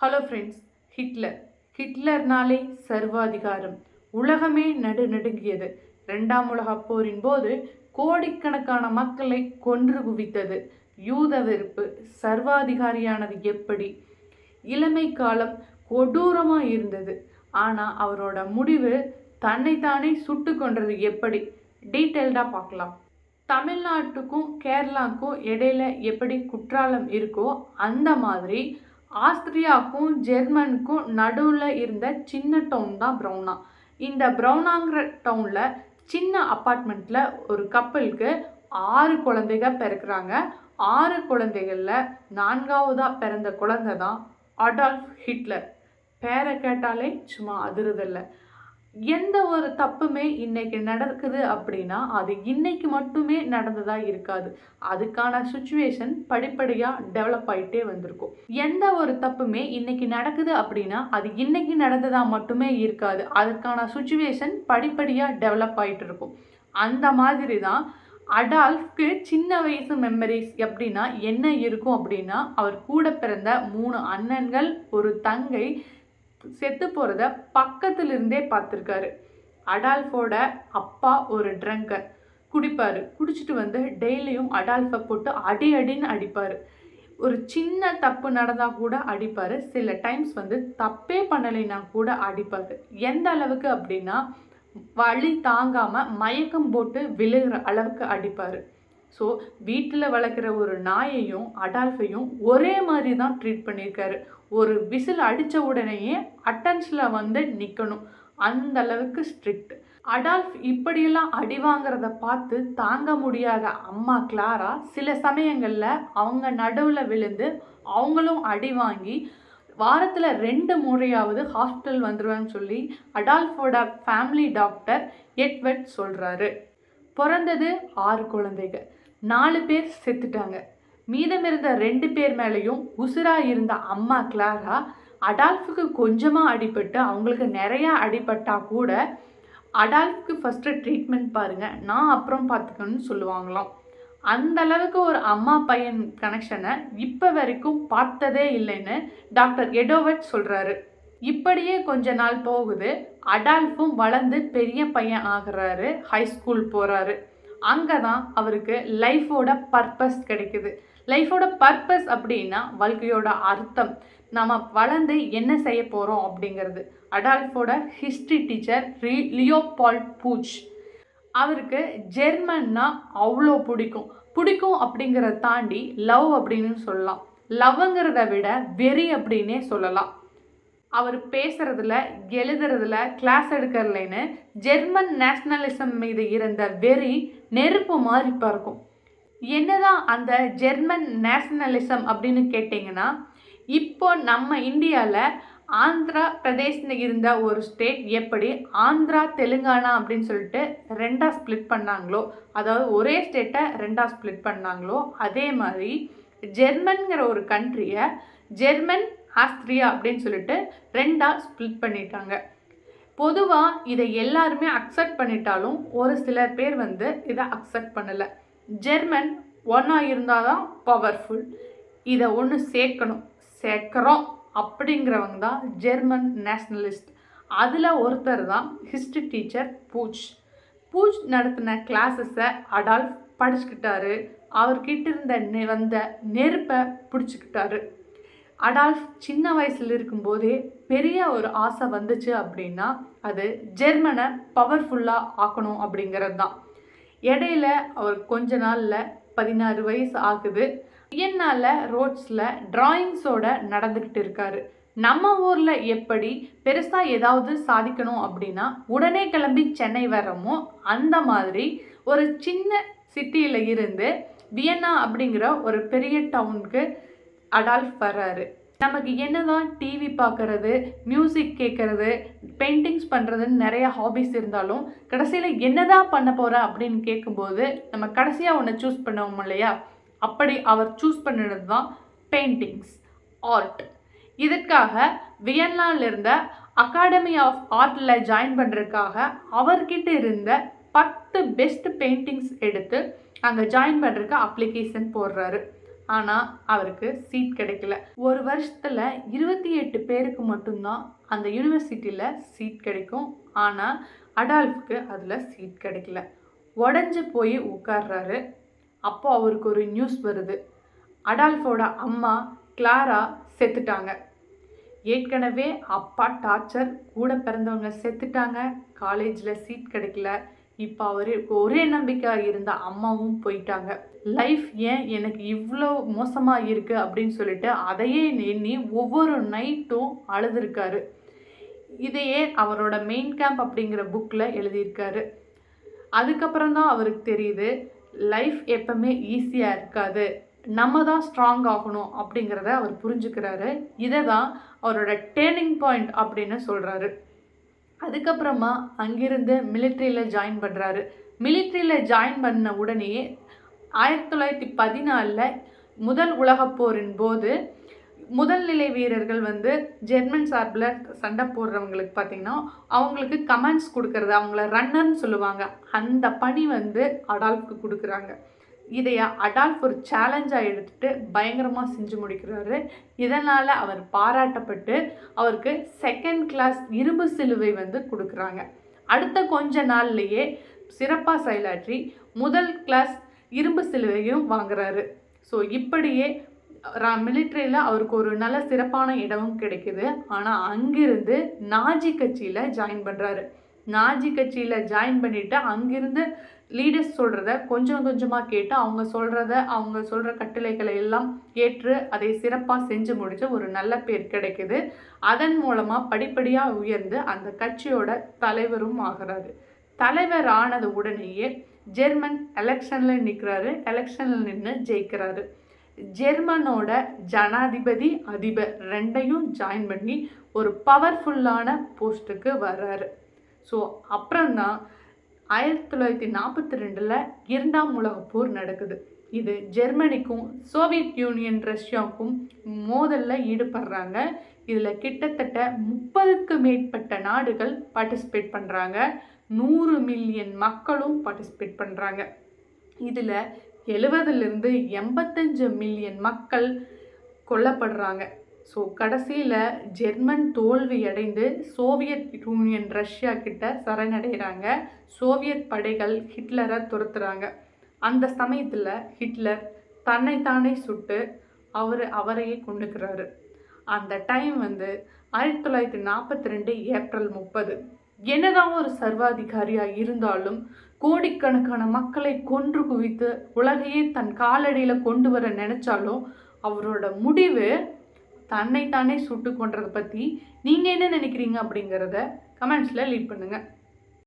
Hello friends Hitler ஹிட்லர்னாலே சர்வாதிகாரம். உலகமே நடு நடுங்கியது. ரெண்டாம் உலகப் போரின் போது கோடிக்கணக்கான மக்களை கொன்று குவித்தது. யூத வெறுப்பு சர்வாதிகாரியானது எப்படி? இளமை காலம் கொடூரமாக இருந்தது. ஆனால் அவரோட முடிவு தன்னைத்தானே சுட்டு கொன்றது எப்படி? டீட்டெயில்டாக பார்க்கலாம். தமிழ்நாட்டுக்கும் கேரளாவுக்கும் இடையில எப்படி குற்றாலம் இருக்கோ அந்த மாதிரி ஆஸ்திரியாவுக்கும் ஜெர்மனுக்கும் நடுவில் இருந்த சின்ன டவுன் தான் ப்ரௌனா இந்த ப்ரௌனாங்கிற டவுனில் சின்ன அப்பார்ட்மெண்ட்டில் ஒரு கப்பலுக்கு ஆறு குழந்தைங்க பிறக்கிறாங்க. ஆறு குழந்தைகளில் நான்காவதாக பிறந்த குழந்தை தான் அடால்ஃப் ஹிட்லர். பேரை கேட்டாலே சும்மா அதிருதில்லை. எந்த ஒரு தப்புமே இன்னைக்கு நடக்குது அப்படின்னா அது இன்னைக்கு மட்டுமே நடந்ததாக இருக்காது. அதுக்கான சுச்சுவேஷன் படிப்படியாக டெவலப் ஆகிட்டே வந்திருக்கும். எந்த ஒரு தப்புமே இன்னைக்கு நடக்குது அப்படின்னா அது இன்னைக்கு நடந்ததா மட்டுமே இருக்காது. அதுக்கான சுச்சுவேஷன் படிப்படியாக டெவலப் ஆகிட்டு இருக்கும். அந்த மாதிரி தான் அடால்ஃப்க்கு சின்ன வயசு மெமரிஸ் எப்படின்னா என்ன இருக்கும் அப்படின்னா அவர் கூட பிறந்த மூணு அண்ணன்கள் ஒரு தங்கை செத்து போகிறத பக்கத்துல இருந்தே பார்த்துருக்காரு. அடால்ஃபோட அப்பா ஒரு ட்ரங்கர் குடிப்பார். குடிச்சிட்டு வந்து டெய்லியும் அடால்ஃபை போட்டு அடி அடின்னு அடிப்பார். ஒரு சின்ன தப்பு நடந்தால் கூட அடிப்பார். சில டைம்ஸ் வந்து தப்பே பண்ணலைன்னா கூட அடிப்பார். எந்த அளவுக்கு அப்படின்னா வழி தாங்காமல் மயக்கம் போட்டு விழுகிற அளவுக்கு அடிப்பார். ஸோ வீட்டில் வளர்க்குற ஒரு நாயையும் அடால்ஃபையும் ஒரே மாதிரி தான் ட்ரீட் பண்ணியிருக்காரு. ஒரு விசில் அடித்த உடனேயே அட்டன்ஸில் வந்து நிற்கணும் அந்த அளவுக்கு ஸ்ட்ரிக்ட் அடால்ஃப் இப்படியெல்லாம் அடி வாங்கிறத பார்த்து தாங்க முடியாத அம்மா கிளாரா சில சமயங்களில் அவங்க நடுவில் விழுந்து அவங்களும் அடி வாங்கி வாரத்தில் ரெண்டு முறையாவது ஹாஸ்பிட்டல் வந்துருவேன்னு சொல்லி அடால்ஃபோட ஃபேமிலி டாக்டர் எட்வர்ட் சொல்கிறாரு பிறந்தது ஆறு குழந்தைகள். நாலு பேர் செத்துட்டாங்க. மீதம் இருந்த ரெண்டு பேர் மேலேயும் உசுராக இருந்த அம்மா கிளாரா அடால்ஃபுக்கு கொஞ்சமாக அடிபட்டு அவங்களுக்கு நிறையா அடிபட்டால் கூட அடால்ஃப்க்கு ஃபஸ்ட்டு ட்ரீட்மெண்ட் பாருங்கள் நான் அப்புறம் பார்த்துக்கணும்னு சொல்லுவாங்களாம். அந்த அளவுக்கு ஒரு அம்மா பையன் கனெக்ஷனை இப்போ வரைக்கும் பார்த்ததே இல்லைன்னு டாக்டர் எடோவட் சொல்கிறாரு இப்படியே கொஞ்ச நாள் போகுது. அடால்ஃபும் வளர்ந்து பெரிய பையன் ஆகுறாரு. ஹை ஸ்கூல் போகிறாரு அங்கே தான் அவருக்கு லைஃபோட பர்பஸ் கிடைக்குது. லைஃபோட பர்பஸ் அப்படின்னா வாழ்க்கையோட அர்த்தம். நம்ம வளர்ந்து என்ன செய்ய போகிறோம் அப்படிங்கிறது. அடால்ஃபோட ஹிஸ்ட்ரி டீச்சர் ரீ லியோபால் பூச் அவருக்கு ஜெர்மன்னா அவ்வளோ பிடிக்கும். பிடிக்கும் அப்படிங்கிறத தாண்டி லவ் அப்படின்னு சொல்லலாம். லவ்ங்கிறத விட வெறி அப்படின்னே சொல்லலாம். அவர் பேசுறதுல எழுதுறதுல கிளாஸ் எடுக்கிறதுலன்னு ஜெர்மன் நேஷ்னலிசம் மீது இருந்த வெறி நெருப்பு மாதிரி பறக்கும். என்னதான் அந்த ஜெர்மன் நேஷ்னலிசம் அப்படின்னு கேட்டிங்கன்னா இப்போ நம்ம இந்தியாவில் ஆந்திரா பிரதேஷ்னு இருந்த ஒரு ஸ்டேட் எப்படி ஆந்திரா தெலுங்கானா அப்படின்னு சொல்லிட்டு ரெண்டாக ஸ்ப்ளிட் பண்ணாங்களோ அதாவது ஒரே ஸ்டேட்டை ரெண்டாக ஸ்ப்ளிட் பண்ணாங்களோ அதே மாதிரி ஜெர்மன்கிற ஒரு கண்ட்ரியை ஜெர்மன் ஆஸ்திரியா அப்படின்னு சொல்லிட்டு ரெண்டாக ஸ்ப்ளிட் பண்ணிட்டாங்க. பொதுவாக இதை எல்லாருமே அக்செப்ட் பண்ணிட்டாலும் ஒரு சிலர் பேர் வந்து இதை அக்செப்ட் பண்ணலை. ஜெர்மன் ஒன்றா இருந்தால் தான் பவர்ஃபுல் இதை ஒன்று சேர்க்கணும். சேர்க்குறோம் அப்படிங்கிறவங்க தான் ஜெர்மன் நேஷ்னலிஸ்ட் அதில் ஒருத்தர் தான் ஹிஸ்ட்ரி டீச்சர் பூச் பூச் நடத்தின கிளாஸஸை அடால்ஃப் படிச்சுக்கிட்டாரு. அவர்கிட்ட இருந்த நெ வந்த நெருப்பை பிடிச்சிக்கிட்டாரு. அடால்ஃப் சின்ன வயசில் இருக்கும்போதே பெரிய ஒரு ஆசை வந்துச்சு அப்படின்னா அது ஜெர்மனை பவர்ஃபுல்லாக ஆக்கணும் அப்படிங்கிறது தான் இடையில அவர் கொஞ்ச நாளில் பதினாறு வயசு ஆகுது. வியன்னாவில் ரோட்ஸில் டிராயிங்ஸோட நடந்துக்கிட்டு இருக்காரு. நம்ம ஊரில் எப்படி பெருசாக ஏதாவது சாதிக்கணும் அப்படின்னா உடனே கிளம்பி சென்னை வர்றோமோ அந்த மாதிரி ஒரு சின்ன சிட்டியில் இருந்து வியன்னா அப்படிங்கிற ஒரு பெரிய டவுனுக்கு அடால்ஃப் வர்றாரு. நமக்கு என்னதான் டிவி பார்க்கறது மியூசிக் கேட்குறது பெயிண்டிங்ஸ் பண்ணுறதுன்னு நிறைய ஹாபிஸ் இருந்தாலும் கடைசியில் என்னதான் பண்ண போகிற அப்படின்னு கேட்கும்போது நம்ம கடைசியாக ஒன்று சூஸ் பண்ணுவோம் இல்லையா? அப்படி அவர் சூஸ் பண்ணினது தான் பெயிண்டிங்ஸ் ஆர்ட் இதுக்காக வியன்னால இருந்த அகாடமி ஆஃப் ஆர்ட்டில் ஜாயின் பண்ணுறதுக்காக அவர்கிட்ட இருந்த பத்து பெஸ்ட் பெயிண்டிங்ஸ் எடுத்து அங்கே ஜாயின் பண்ணுறதுக்கு அப்ளிகேஷன் போடுறாரு. ஆனால் அவருக்கு சீட் கிடைக்கல. ஒரு வருஷத்தில் இருபத்தி எட்டு பேருக்கு மட்டும்தான் அந்த யூனிவர்சிட்டியில் சீட் கிடைக்கும். ஆனால் அடால்ஃப்க்கு அதில் சீட் கிடைக்கல. உடஞ்சி போய் உட்கார்றாரு. அப்போ அவருக்கு ஒரு நியூஸ் வருது. அடால்ஃபோட அம்மா கிளாரா செத்துட்டாங்க. ஏற்கனவே அப்பா டார்ச்சர் கூட பிறந்தவங்க செத்துட்டாங்க. காலேஜில் சீட் கிடைக்கல. இப்போ அவர் ஒரே நம்பிக்கை இருந்த அம்மாவும் போயிட்டாங்க. லைஃப் ஏன் எனக்கு இவ்வளோ மோசமாக இருக்குது அப்படின்னு சொல்லிட்டு அதையே எண்ணி ஒவ்வொரு நைட்டும் அழுதுருக்காரு. இதையே அவரோட மெயின் கேம்ப் அப்படிங்கிற புக்கில் எழுதியிருக்காரு. அதுக்கப்புறம் தான் அவருக்கு தெரியுது லைஃப் எப்பவுமே ஈஸியாக இருக்காது. நம்ம தான் ஸ்ட்ராங் ஆகணும் அப்படிங்கிறத அவர் புரிஞ்சுக்கிறாரு. இதை தான் அவரோட டேர்னிங் பாயிண்ட் அப்படின்னு சொல்கிறாரு அதுக்கப்புறமா அங்கிருந்து மிலிட்ரியில் ஜாயின் பண்ணுறாரு மிலிட்ரியில் ஜாயின் பண்ண உடனேயே ஆயிரத்தி தொள்ளாயிரத்தி பதினாலில் முதல் உலகப்போரின் போது முதல் நிலை வீரர்கள் வந்து ஜெர்மன் சார்பில் சண்டை போடுறவங்களுக்கு பார்த்திங்கன்னா அவங்களுக்கு கமெண்ட்ஸ் கொடுக்கறது அவங்கள ரன்னர்னு சொல்லுவாங்க. அந்த பணி வந்து அடால்ஃப்க்கு கொடுக்குறாங்க. இதை அடால்ஃப் ஒரு சேலஞ்சாக எடுத்துட்டு பயங்கரமாக செஞ்சு முடிக்கிறாரு. இதனால் அவர் பாராட்டப்பட்டு அவருக்கு செகண்ட் கிளாஸ் இரும்பு சிலுவை வந்து கொடுக்குறாங்க. அடுத்த கொஞ்ச நாள்லேயே சிறப்பாக செயலாற்றி முதல் கிளாஸ் இரும்பு சிலுவையும் வாங்குறாரு. ஸோ இப்படியே மிலிட்ரியில் அவருக்கு ஒரு நல்ல சிறப்பான இடமும் கிடைக்குது. ஆனால் அங்கிருந்து நாஜி கட்சியில் ஜாயின் பண்ணுறாரு நாஜி கட்சியில் ஜாயின் பண்ணிவிட்டு அங்கிருந்து லீடர்ஸ் சொல்கிறத கொஞ்சம் கொஞ்சமாக கேட்டு அவங்க சொல்கிறத அவங்க சொல்கிற கட்டளைகளை எல்லாம் ஏற்று அதை சிறப்பாக செஞ்சு முடிச்சு ஒரு நல்ல பேர் கிடைக்குது. அதன் மூலமாக படிப்படியாக உயர்ந்து அந்த கட்சியோட தலைவரும் ஆகிறாரு. தலைவர் ஆனது உடனேயே ஜெர்மன் எலெக்ஷனில் நிற்கிறாரு எலெக்ஷனில் நின்று ஜெயிக்கிறாரு. ஜெர்மனோட ஜனாதிபதி அதிபர் ரெண்டையும் ஜாயின் பண்ணி ஒரு பவர்ஃபுல்லான போஸ்ட்டுக்கு வர்றாரு. ஸோ அப்புறம்தான் ஆயிரத்தி தொள்ளாயிரத்தி நாற்பத்தி ரெண்டில் இரண்டாம் உலகப் போர் நடக்குது. இது ஜெர்மனிக்கும் சோவியத் யூனியன் ரஷ்யாவுக்கும் மோதலில் ஈடுபடுறாங்க. இதில் கிட்டத்தட்ட முப்பதுக்கு மேற்பட்ட நாடுகள் பார்ட்டிசிபேட் பண்ணுறாங்க நூறு மில்லியன் மக்களும் பார்ட்டிசிபேட் பண்ணுறாங்க இதில் எழுபதுலேருந்து எண்பத்தஞ்சு மில்லியன் மக்கள் கொல்லப்படுறாங்க. ஸோ கடைசியில் ஜெர்மன் தோல்வி அடைந்து சோவியத் யூனியன் ரஷ்யா கிட்ட சரணடைகிறாங்க. சோவியத் படைகள் ஹிட்லரை துரத்துறாங்க. அந்த சமயத்தில் ஹிட்லர் தன்னைத்தானே சுட்டு அவர் அவரையே கொண்டுக்கிறாரு அந்த டைம் வந்து ஆயிரத்தி தொள்ளாயிரத்தி நாற்பத்தி ரெண்டு ஏப்ரல் முப்பது. என்னதான் ஒரு சர்வாதிகாரியாக இருந்தாலும் கோடிக்கணக்கான மக்களை கொன்று குவித்து உலகையே தன் காலடியில் கொண்டு வர நினச்சாலும் அவரோட முடிவு தன்னைத்தானே சுட்டு கொன்றதை பற்றி நீங்கள் என்ன நினைக்கிறீங்க அப்படிங்கிறத கமெண்ட்ஸில் லீட் பண்ணுங்கள்